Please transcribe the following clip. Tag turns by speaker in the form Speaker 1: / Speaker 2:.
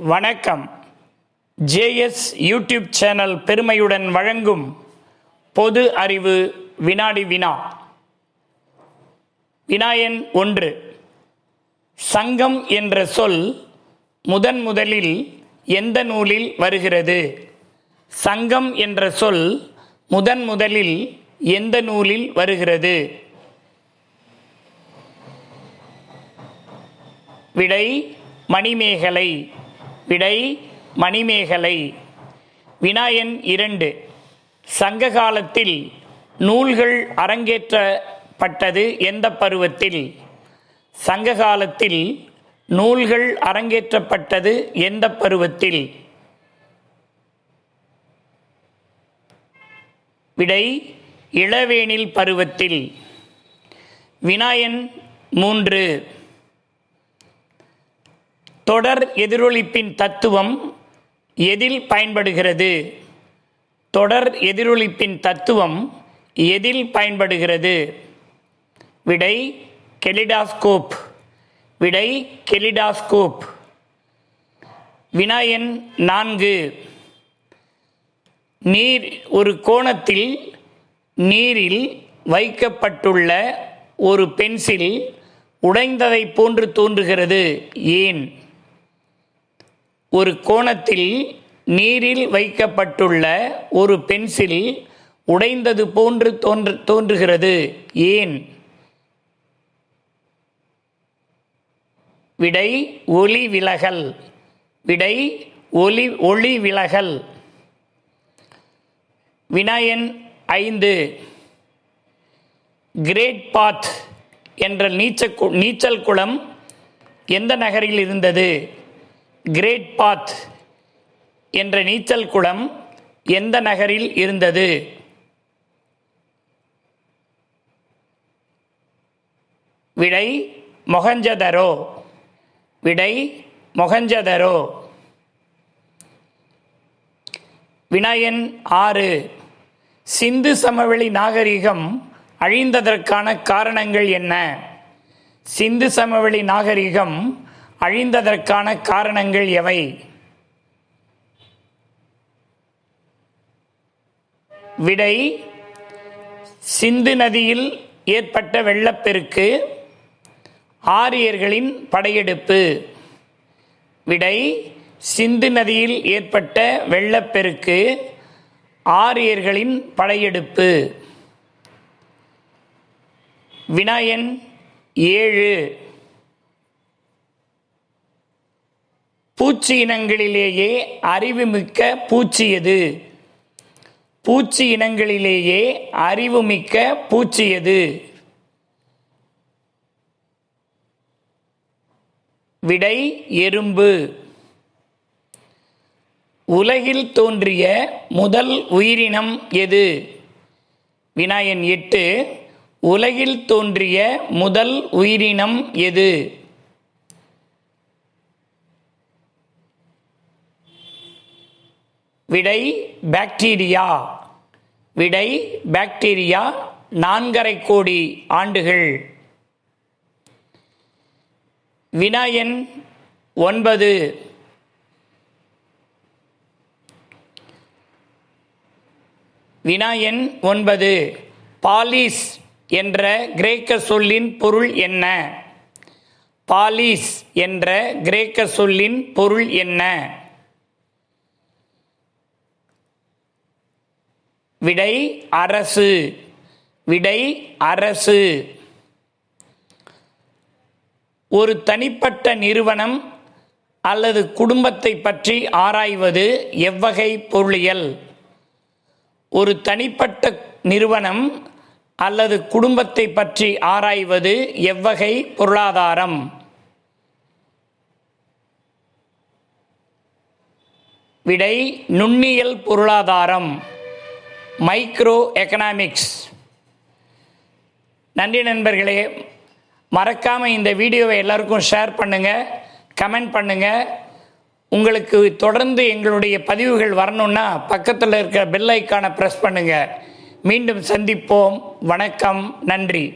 Speaker 1: வணக்கம். JS YouTube channel பெருமையுடன் வழங்கும் பொது அறிவு வினாடி வினா. வினாயன் ஒன்று. சங்கம் என்ற சொல் முதன் முதலில் எந்த நூலில் வருகிறது? சங்கம் என்ற சொல் முதன் முதலில் எந்த நூலில் வருகிறது? விடை மணிமேகலை. விடை மணிமேகலை. வினாயன் இரண்டு. சங்க காலத்தில் நூல்கள் அரங்கேற்றப்பட்டது எந்த பருவத்தில்? சங்க காலத்தில் நூல்கள் அரங்கேற்றப்பட்டது எந்த பருவத்தில்? விடை இளவேனில் பருவத்தில். வினாயன் மூன்று. தொடர் எதிரொலிப்பின் தத்துவம் எதில் பயன்படுகிறது? தொடர் எதிரொலிப்பின் தத்துவம் எதில் பயன்படுகிறது? விடை கெலிடாஸ்கோப். விடை கெலிடாஸ்கோப். வினாயன் நான்கு. நீர் ஒரு கோணத்தில் நீரில் வைக்கப்பட்டுள்ள ஒரு பென்சில் உடைந்ததை போன்று தோன்றுகிறது. ஏன்? ஒரு கோணத்தில் நீரில் வைக்கப்பட்டுள்ள ஒரு பென்சில் உடைந்தது போன்று தோன்று தோன்றுகிறது. ஏன்? விடை ஒளி விலகல். விடை ஒளி ஒளி விலகல். வினாயன் ஐந்து. கிரேட் பாத் என்ற கு- நீச்சல் குளம் எந்த நகரில் இருந்தது? கிரேட் பாத் என்ற நீச்சல் குளம் எந்த நகரில் இருந்தது? விடை மொகஞ்சதரோ. விடை மொகஞ்சதரோ. வினயன் ஆறு. சிந்து சமவெளி நாகரிகம் அழிந்ததற்கான காரணங்கள் என்ன? சிந்து சமவெளி நாகரிகம் அழிந்ததற்கான காரணங்கள் எவை? விடை சிந்து நதியில் ஏற்பட்ட வெள்ளப்பெருக்கு ஆரியர்களின் படையெடுப்பு. விடை சிந்து நதியில் ஏற்பட்ட வெள்ளப்பெருக்கு ஆரியர்களின் படையெடுப்பு. வினாயன் ஏழு. பூச்சி இனங்களிலேயே அறிவுமிக்க பூச்சி எது? பூச்சி இனங்களிலேயே அறிவுமிக்க பூச்சி எது? விடை எறும்பு. உலகில் தோன்றிய முதல் உயிரினம் எது? வினாயன் எட்டு. உலகில் தோன்றிய முதல் உயிரினம் எது? விடை பாக்டீரியா. விடை பாக்டீரியா நான்கரை கோடி ஆண்டுகள். வினாயன் ஒன்பது. வினாயன் ஒன்பது. பாலிஸ் என்ற கிரேக்க சொல்லின் பொருள் என்ன? பாலிஸ் என்ற கிரேக்க சொல்லின் பொருள் என்ன? விடை அரசு. விடை அரசு. ஒரு தனிப்பட்ட நிறுவனம் அல்லது குடும்பத்தை பற்றி ஆராய்வது எவ்வகை பொருளியல்? ஒரு தனிப்பட்ட நிறுவனம் அல்லது குடும்பத்தை பற்றி ஆராய்வது எவ்வகை பொருளாதாரம்? விடை நுண்ணியல் பொருளாதாரம். மைக்ரோ எக்கனாமிக்ஸ் நன்றி நண்பர்களே மறக்காமல் இந்த வீடியோவை எல்லாருக்கும் ஷேர் பண்ணுங்கள் கமெண்ட் பண்ணுங்கள் உங்களுக்கு தொடர்ந்து எங்களுடைய பதிவுகள் வரணும்னா பக்கத்தில் இருக்கிற பெல் ஐக்கானை ப்ரெஸ் பண்ணுங்கள் மீண்டும் சந்திப்போம். வணக்கம். நன்றி.